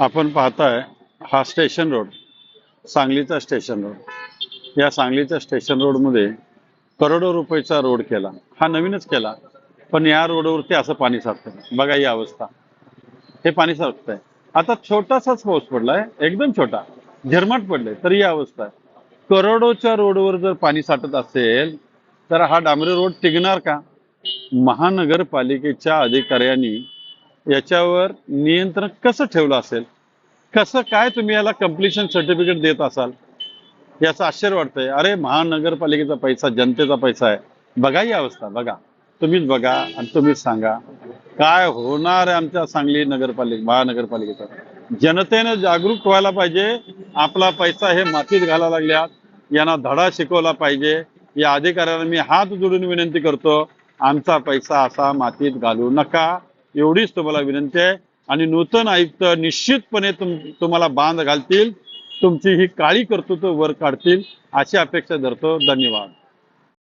आपण पाहताय हा स्टेशन रोड सांगलीचा स्टेशन रोड. या सांगलीच्या स्टेशन रोडमध्ये करोडो रुपयेचा रोड केला. हा नवीनच केला पण या रोडवरती असं पाणी साठतं बघा ही अवस्था. हे पाणी साठतंय आता छोटासाच पाऊस पडलाय एकदम छोटा. झिरमट पडले तर ही अवस्था आहे. करोडोच्या रोडवर जर पाणी साठत असेल तर हा डांबरी रोड टिकणार का? महानगरपालिकेच्या अधिकाऱ्यांनी याच्यावर नियंत्रण कसं ठेवलं असेल? कसं काय तुम्ही याला कम्प्लिशन सर्टिफिकेट देत असाल? याचं आश्चर्य वाटतंय. अरे महानगरपालिकेचा पैसा जनतेचा पैसा आहे. बघा ही अवस्था बघा. तुम्हीच बघा आणि तुम्हीच सांगा. काय होणार आहे आमच्या सांगली नगरपालिका महानगरपालिकेचा? जनतेने जागरूक व्हायला पाहिजे. आपला पैसा हे मातीत घालायला लागल्यात. यांना धडा शिकवला पाहिजे. या अधिकाऱ्यांना मी हात जोडून विनंती करतो. आमचा पैसा असा मातीत घालू नका. एवढीच तुम्हाला विनंती आहे. आणि नूतन आयुक्त निश्चितपणे तुम तुम्हाला बांध घालतील. तुमची ही काळी कर्तृत्व वर काढतील. अशी अपेक्षा धरतो. धन्यवाद.